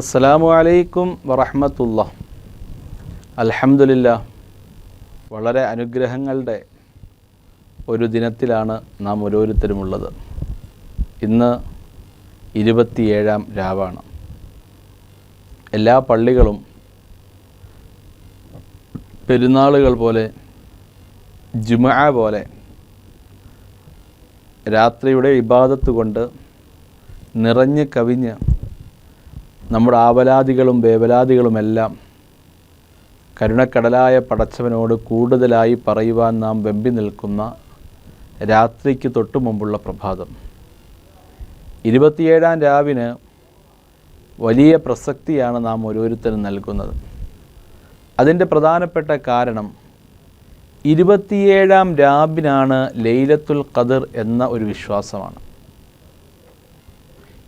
അസ്സലാമു അലൈക്കും വറഹമത്തുള്ള. അലഹമുല്ല വളരെ അനുഗ്രഹങ്ങളുടെ ഒരു ദിനത്തിലാണ് നാം ഓരോരുത്തരുമുള്ളത്. ഇന്ന് ഇരുപത്തിയേഴാം രാവാണ്. എല്ലാ പള്ളികളും പെരുന്നാളുകൾ പോലെ ജുമ പോലെ രാത്രിയുടെ ഇബാദത്ത് കൊണ്ട് നിറഞ്ഞ് കവിഞ്ഞ് നമ്മുടെ ആവലാദികളും വേവലാദികളുമെല്ലാം കരുണക്കടലായ പടച്ചവനോട് കൂടുതലായി പറയുവാൻ നാം വെമ്പി നിൽക്കുന്ന രാത്രിക്ക് തൊട്ടു മുമ്പുള്ള പ്രഭാതം. ഇരുപത്തിയേഴാം രാവിന് വലിയ പ്രസക്തിയാണ് നാം ഓരോരുത്തരും നൽകുന്നത്. അതിന്റെ പ്രധാനപ്പെട്ട കാരണം ഇരുപത്തിയേഴാം രാവിനാണ് ലൈലത്തുൽ ഖദർ എന്ന ഒരു വിശ്വാസമാണ്.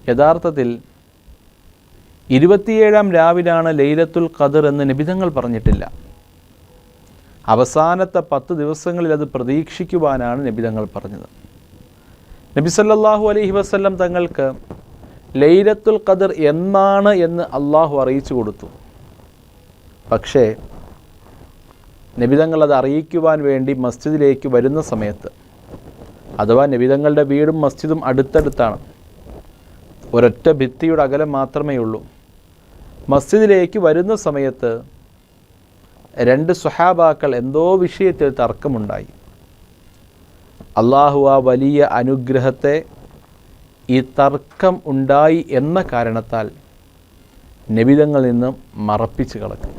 യഥാർത്ഥത്തിൽ ഇരുപത്തിയേഴാം രാവിലാണ് ലൈലത്തുൽ ഖദർ എന്ന് നിബിധങ്ങൾ പറഞ്ഞിട്ടില്ല. അവസാനത്തെ പത്ത് ദിവസങ്ങളിൽ അത് പ്രതീക്ഷിക്കുവാനാണ് നിബിധങ്ങൾ പറഞ്ഞത്. നബി സല്ലല്ലാഹു അലൈഹി വസല്ലം തങ്ങൾക്ക് ലൈലത്തുൽ ഖദർ എന്നാണ് എന്ന് അള്ളാഹു അറിയിച്ചു കൊടുത്തു. പക്ഷേ നബിതങ്ങൾ അത് അറിയിക്കുവാൻ വേണ്ടി മസ്ജിദിലേക്ക് വരുന്ന സമയത്ത് അഥവാ നബിതങ്ങളുടെ വീടും മസ്ജിദും അടുത്തടുത്താണ് ഒരൊറ്റ ഭിത്തിയുടെ അകലം മാത്രമേ ഉള്ളൂ. മസ്ജിദിലേക്ക് വരുന്ന സമയത്ത് രണ്ട് സുഹാബാക്കൾ എന്തോ വിഷയത്തിൽ തർക്കമുണ്ടായി. അള്ളാഹു ആ വലിയ അനുഗ്രഹത്തെ ഈ തർക്കം ഉണ്ടായി എന്ന കാരണത്താൽ നിബിതങ്ങളിൽ നിന്നും മറപ്പിച്ച് കളക്കും.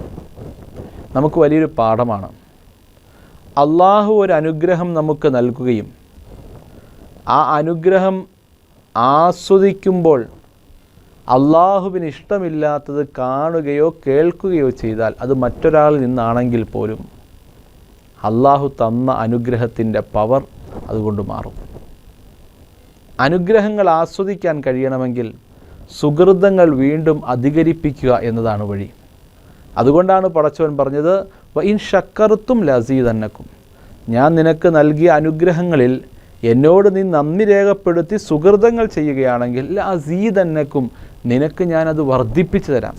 നമുക്ക് വലിയൊരു പാഠമാണ്. അള്ളാഹു ഒരു അനുഗ്രഹം നമുക്ക് നൽകുകയും ആ അനുഗ്രഹം ആസ്വദിക്കുമ്പോൾ അള്ളാഹുവിന് ഇഷ്ടമില്ലാത്തത് കാണുകയോ കേൾക്കുകയോ ചെയ്താൽ അത് മറ്റൊരാളിൽ നിന്നാണെങ്കിൽ പോലും അള്ളാഹു തന്ന അനുഗ്രഹത്തിന്റെ പവർ അതുകൊണ്ട് മാറും. അനുഗ്രഹങ്ങൾ ആസ്വദിക്കാൻ കഴിയണമെങ്കിൽ സുഹൃതങ്ങൾ വീണ്ടും അധികരിപ്പിക്കുക എന്നതാണ് വഴി. അതുകൊണ്ടാണ് പടച്ചവൻ പറഞ്ഞത് ഇൻ ഷക്കർത്തും ലസീതന്നക്കും ഞാൻ നിനക്ക് നൽകിയ അനുഗ്രഹങ്ങളിൽ എന്നോട് നീ നന്ദി രേഖപ്പെടുത്തി സുഹൃതങ്ങൾ ചെയ്യുകയാണെങ്കിൽ ലസീതന്നക്കും നിനക്ക് ഞാനത് വർദ്ധിപ്പിച്ചു തരാം.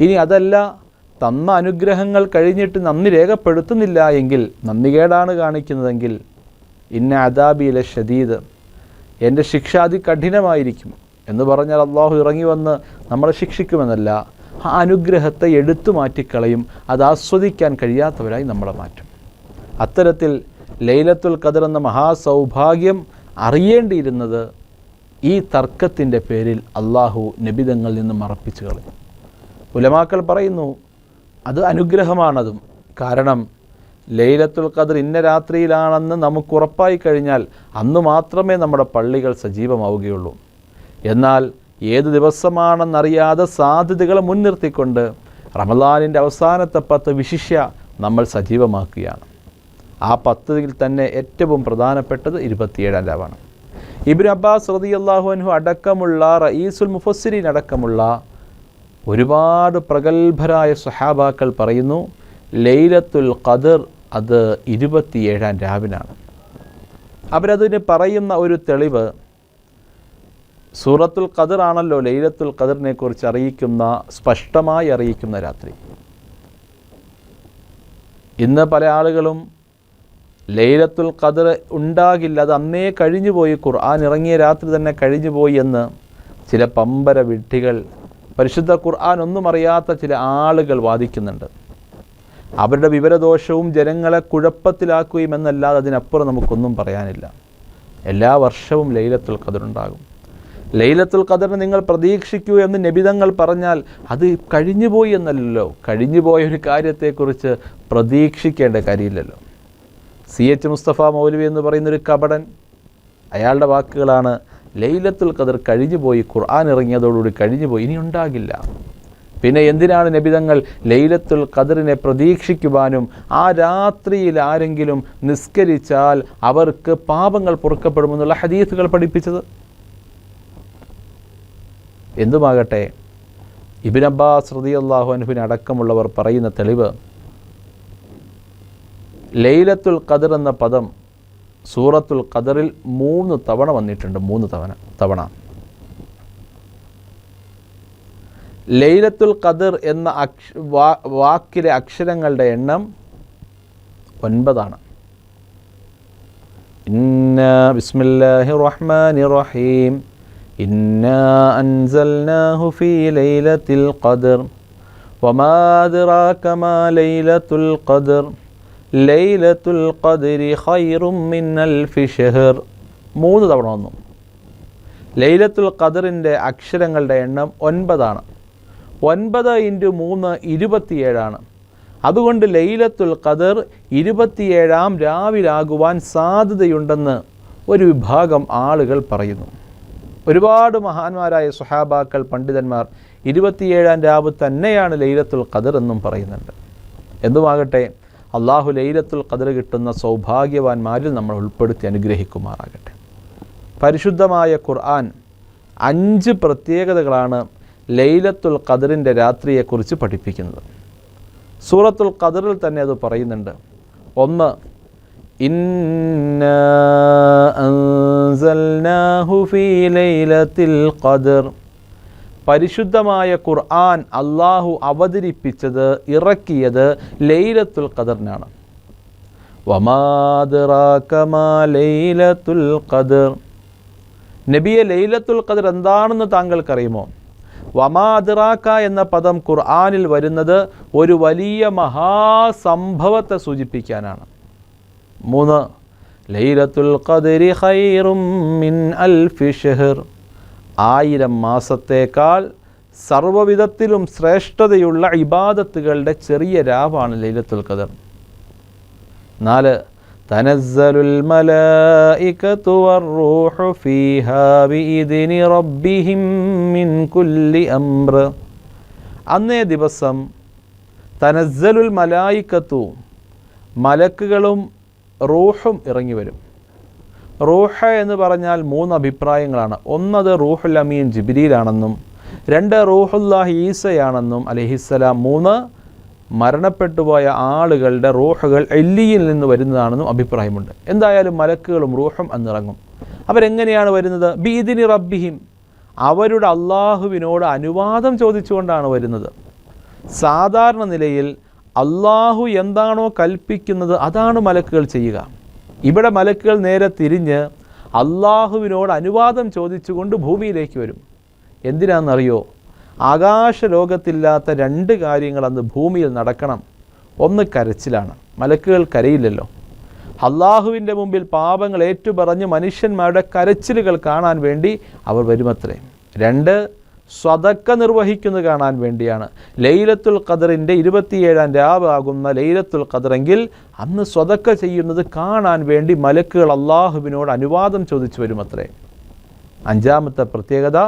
ഇനി അതല്ല തന്ന അനുഗ്രഹങ്ങൾ കഴിഞ്ഞിട്ട് നന്ദി രേഖപ്പെടുത്തുന്നില്ല എങ്കിൽ നന്ദികേടാണ് കാണിക്കുന്നതെങ്കിൽ ഇന്ന അദാബിയിലെ ഷദീദ് എന്റെ ശിക്ഷ അതികഠിനമായിരിക്കും എന്ന് പറഞ്ഞാൽ അള്ളാഹു ഇറങ്ങി വന്ന് നമ്മളെ ശിക്ഷിക്കുമെന്നല്ല ആ അനുഗ്രഹത്തെ എടുത്തു മാറ്റിക്കളയും അത് ആസ്വദിക്കാൻ കഴിയാത്തവരായി നമ്മളെ മാറ്റും. അത്തരത്തിൽ ലൈലത്തുൽ ഖദർ എന്ന മഹാസൗഭാഗ്യം അറിയേണ്ടിയിരുന്നത് ഈ തർക്കത്തിന്റെ പേരിൽ അള്ളാഹു നബിതങ്ങളിൽ നിന്ന് മറപ്പിച്ചു കളഞ്ഞു ഉലമാക്കൾ പറയുന്നു അത് അനുഗ്രഹമാണതും. കാരണം ലൈലത്തുൽ ഖദർ ഇന്ന രാത്രിയിലാണെന്ന് നമുക്ക് ഉറപ്പായി കഴിഞ്ഞാൽ അന്ന് മാത്രമേ നമ്മുടെ പള്ളികൾ സജീവമാവുകയുള്ളൂ. എന്നാൽ ഏത് ദിവസമാണെന്നറിയാതെ സാധ്യതകളെ മുൻനിർത്തിക്കൊണ്ട് റമദാനിന്റെ അവസാനത്തെ പത്ത് വിശിഷ്യ നമ്മൾ സജീവമാക്കുകയാണ്. ആ പത്തിൽ തന്നെ ഏറ്റവും പ്രധാനപ്പെട്ടത് ഇരുപത്തിയേഴാം രാവാണ്. ഇബിൻ അബ്ബാസ് റതി അള്ളാഹു അൻഹു അടക്കമുള്ള റയീസുൽ മുഫസ്സിരീൻ അടക്കമുള്ള ഒരുപാട് പ്രഗത്ഭരായ സഹാബാക്കൾ പറയുന്നു ലൈലത്തുൽ ഖദർ അത് ഇരുപത്തിയേഴാം രാവിനാണ്. അവരതിന് പറയുന്ന ഒരു തെളിവ് സൂറത്തുൽ ഖദർ ആണല്ലോ ലൈലത്തുൽ ഖദറിനെ കുറിച്ച് അറിയിക്കുന്ന സ്പഷ്ടമായി അറിയിക്കുന്ന രാത്രി. ഇന്ന് പല ആളുകളും ലൈലത്തുൽ ഖദർ ഉണ്ടാകില്ല. അത് അന്നേ കഴിഞ്ഞു പോയി ഖുർആൻ ഇറങ്ങിയ രാത്രി തന്നെ കഴിഞ്ഞു പോയി എന്ന് ചില പമ്പര വിഡ്ഢികൾ പരിശുദ്ധ ഖുർആൻ ഒന്നും അറിയാത്ത ചില ആളുകൾ വാദിക്കുന്നുണ്ട്. അവരുടെ വിവരദോഷവും ജനങ്ങളെ കുഴപ്പത്തിലാക്കുകയും എന്നല്ലാതെ അതിനപ്പുറം നമുക്കൊന്നും പറയാനില്ല. എല്ലാ വർഷവും ലൈലത്തുൽ ഖദർ ഉണ്ടാകും. ലൈലത്തുൽ ഖദറിനെ നിങ്ങൾ പ്രതീക്ഷിക്കൂ എന്ന് നിബിതങ്ങൾ പറഞ്ഞാൽ അത് കഴിഞ്ഞുപോയി എന്നല്ലല്ലോ. കഴിഞ്ഞുപോയ ഒരു കാര്യത്തെക്കുറിച്ച് പ്രതീക്ഷിക്കേണ്ട കാര്യമില്ലല്ലോ. സി എച്ച് മുസ്തഫ മൗലവി എന്ന് പറയുന്നൊരു കപടൻ. അയാളുടെ വാക്കുകളാണ് ലൈലത്തുൽ ഖദർ കഴിഞ്ഞുപോയി ഖുർആൻ ഇറങ്ങിയതോടുകൂടി കഴിഞ്ഞു പോയി ഇനി ഉണ്ടാകില്ല. പിന്നെ എന്തിനാണ് നബിതങ്ങൾ ലൈലത്തുൽ ഖദറിനെ പ്രതീക്ഷിക്കുവാനും ആ രാത്രിയിൽ ആരെങ്കിലും നിസ്കരിച്ചാൽ അവർക്ക് പാപങ്ങൾ പൊറുക്കപ്പെടുമെന്നുള്ള ഹദീസുകൾ പഠിപ്പിച്ചത്? എന്തുമാകട്ടെ ഇബിൻ അബ്ബാസ് റതി അള്ളാഹു അനുബിന് അടക്കമുള്ളവർ പറയുന്ന തെളിവ് ലൈലത്തുൽ ഖദർ എന്ന പദം സൂറത്തുൽ ഖദറിൽ മൂന്ന് തവണ വന്നിട്ടുണ്ട് മൂന്ന് തവണ തവണ. ലൈലത്തുൽ ഖദർ എന്ന അക്ഷ വാക്കിലെ അക്ഷരങ്ങളുടെ എണ്ണം ഒൻപതാണ്. ഇന്ന ബിസ്മില്ലാഹി റഹ്മാനി റഹീം. ഇന്ന അൻസൽനാഹു ഫീ ലൈലത്തിൽ ഖദർ. വമാ അദ്റാക മാ ലൈലത്തുൽ ഖദർ. ലൈലത്തുൽ ഖദരി ഖൈറും മിന്നൽ ഫിഷഹർ ഷഹർ. മൂന്ന് തവണ വന്നു. ലൈലത്തുൽ ഖദറിന്റെ അക്ഷരങ്ങളുടെ എണ്ണം ഒൻപതാണ്. ഒൻപത് ഇന്റു മൂന്ന് ഇരുപത്തിയേഴാണ്. അതുകൊണ്ട് ലൈലത്തുൽ ഖദർ ഇരുപത്തിയേഴാം രാവിലാകുവാൻ സാധ്യതയുണ്ടെന്ന് ഒരു വിഭാഗം ആളുകൾ പറയുന്നു. ഒരുപാട് മഹാന്മാരായ സുഹാബാക്കൾ പണ്ഡിതന്മാർ ഇരുപത്തിയേഴാം രാവ് തന്നെയാണ് ലൈലത്തുൽ ഖദർ എന്നും പറയുന്നുണ്ട്. എന്തുമാകട്ടെ അള്ളാഹു ലൈലത്തുൽ ഖദർ കിട്ടുന്ന സൗഭാഗ്യവാന്മാരിൽ നമ്മൾ ഉൾപ്പെടുത്തി അനുഗ്രഹിക്കുമാറാകട്ടെ. പരിശുദ്ധമായ ഖുർആൻ അഞ്ച് പ്രത്യേകതകളാണ് ലൈലത്തുൽ ഖദറിന്റെ രാത്രിയെക്കുറിച്ച് പഠിപ്പിക്കുന്നത്. സൂറത്തുൽ ഖദറിൽ തന്നെ അത് പറയുന്നുണ്ട്. ഒന്ന് ഇന്ന അൻസൽനാഹു ഫീ ലൈലത്തിൽ ഖദർ പരിശുദ്ധമായ ഖുർആൻ അള്ളാഹു അവതരിപ്പിച്ചത് ഇറക്കിയത് ലൈലത്തുൽ ഖദറിനാണ്. ലൈലത്തുൽ ഖദർ. നബിയെ ലൈലത്തുൽ ഖദർ എന്താണെന്ന് താങ്കൾക്കറിയുമോ? വമാദിറാക്ക എന്ന പദം ഖുർആാനിൽ വരുന്നത് ഒരു വലിയ മഹാസംഭവത്തെ സൂചിപ്പിക്കാനാണ്. മൂന്ന് ലൈലത്തുൽ ഖദരി ഖൈറും മിൻ അൽഫി ഷഹർ. ആയിരം മാസത്തേക്കാൾ സർവവിധത്തിലും ശ്രേഷ്ഠതയുള്ള ഇബാദത്തുകളുടെ ചെറിയ രാവാണ് ലൈലത്തുൽ ഖദർ. നാല് തനസ്സലുൽ മലായികതു ഫീഹാ റബ്ബിഹിം മിൻ കുല്ലി അന്നേ ദിവസം തനസ്സലുൽ മലായിക്കത്തു മലക്കുകളും റൂഹും ഇറങ്ങി വരും. റൂഹ എന്ന് പറഞ്ഞാൽ മൂന്ന് അഭിപ്രായങ്ങളാണ്. ഒന്നത് റൂഹുൽ അമീൻ ജിബിരിയിലാണെന്നും രണ്ട് റൂഹുല്ലാഹി ഈസയാണെന്നും അലഹിസ്സലാം മൂന്ന് മരണപ്പെട്ടുപോയ ആളുകളുടെ റൂഹുകൾ എല്ലിയിൽ നിന്ന് വരുന്നതാണെന്നും അഭിപ്രായമുണ്ട്. എന്തായാലും മലക്കുകളും റൂഹും അന്നിറങ്ങും. അവരെങ്ങനെയാണ് വരുന്നത്? ബീദിനി റബ്ബിഹിം. അവരുടെ അള്ളാഹുവിനോട് അനുവാദം ചോദിച്ചുകൊണ്ടാണ് വരുന്നത്. സാധാരണ നിലയിൽ അള്ളാഹു എന്താണോ കൽപ്പിക്കുന്നത് അതാണ് മലക്കുകൾ ചെയ്യുക. ഇവിടെ മലക്കുകൾ നേരെ തിരിഞ്ഞ് അള്ളാഹുവിനോട് അനുവാദം ചോദിച്ചുകൊണ്ട് ഭൂമിയിലേക്ക് വരും. എന്തിനാണെന്നറിയോ? ആകാശലോകത്തില്ലാത്ത രണ്ട് കാര്യങ്ങൾ അന്ന് ഭൂമിയിൽ നടക്കണം. ഒന്ന് കരച്ചിലാണ്. മലക്കുകൾ കരയില്ലല്ലോ. അള്ളാഹുവിന്റെ മുമ്പിൽ പാപങ്ങൾ ഏറ്റുപറഞ്ഞ് മനുഷ്യന്മാരുടെ കരച്ചിലുകൾ കാണാൻ വേണ്ടി അവർ വരുമത്രേ. രണ്ട് സ്വതക്ക നിർവഹിക്കുന്നത് കാണാൻ വേണ്ടിയാണ്. ലൈലത്തുൽ ഖദറിന്റെ ഇരുപത്തിയേഴാം രാവാകുന്ന ലൈലത്തുൽ ഖദറെങ്കിൽ അന്ന് സ്വതക്ക ചെയ്യുന്നത് കാണാൻ വേണ്ടി മലക്കുകൾ അള്ളാഹുവിനോട് അനുവാദം ചോദിച്ചു വരുമത്രേ. അഞ്ചാമത്തെ പ്രത്യേകത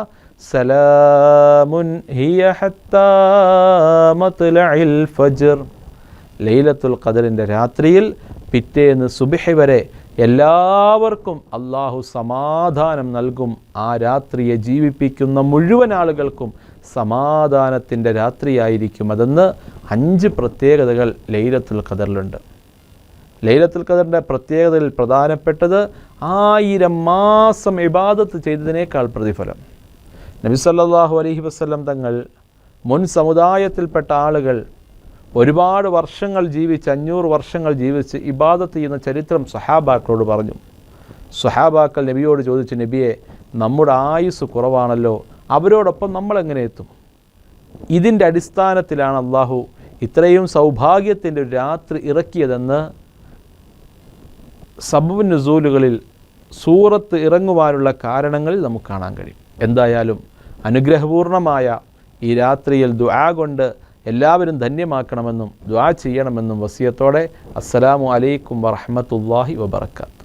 സലാമുൻ ഫജ്ർ. ലൈലത്തുൽ ഖദറിന്റെ രാത്രിയിൽ പിറ്റേന്ന് സുബിഹി വരെ എല്ലാവർക്കും അള്ളാഹു സമാധാനം നൽകും. ആ രാത്രിയെ ജീവിപ്പിക്കുന്ന മുഴുവൻ ആളുകൾക്കും സമാധാനത്തിന്റെ രാത്രിയായിരിക്കും. അതെന്ന് അഞ്ച് പ്രത്യേകതകൾ ലൈലത്തുൽ ഖദറിലുണ്ട്. ലൈലത്തുൽ ഖദറിന്റെ പ്രത്യേകതയിൽ പ്രധാനപ്പെട്ടത് ആയിരം മാസം ഇബാദത്ത് ചെയ്തതിനേക്കാൾ പ്രതിഫലം. നബി സല്ലല്ലാഹു അലൈഹി വസല്ലം തങ്ങൾ മുൻ സമുദായത്തിൽപ്പെട്ട ആളുകൾ ഒരുപാട് വർഷങ്ങൾ ജീവിച്ച് അഞ്ഞൂറ് വർഷങ്ങൾ ജീവിച്ച് ഇബാദത്ത് ചെയ്യുന്ന ചരിത്രം സഹാബാക്കളോട് പറഞ്ഞു. സഹാബാക്കൾ നബിയോട് ചോദിച്ചു നബിയെ നമ്മുടെ ആയുസ് കുറവാണല്ലോ അവരോടൊപ്പം നമ്മൾ എങ്ങനെ എത്തും? ഇതിന്റെ അടിസ്ഥാനത്തിലാണ് അള്ളാഹു ഇത്രയും സൗഭാഗ്യത്തിന്റെ ഒരു രാത്രി ഇറക്കിയതെന്ന് സബബ് നുസൂലുകളിൽ സൂറത്ത് ഇറങ്ങുവാനുള്ള കാരണങ്ങൾ നമുക്ക് കാണാൻ കഴിയും. എന്തായാലും അനുഗ്രഹപൂർണമായ ഈ രാത്രിയിൽ ദുആ കൊണ്ട് എല്ലാവരും ധന്യമാക്കണമെന്നും ദുആ ചെയ്യണമെന്നും വസിയത്തോടെ അസ്സലാമു അലൈക്കും വറഹ്മത്തുള്ളാഹി വബറകാത്ത്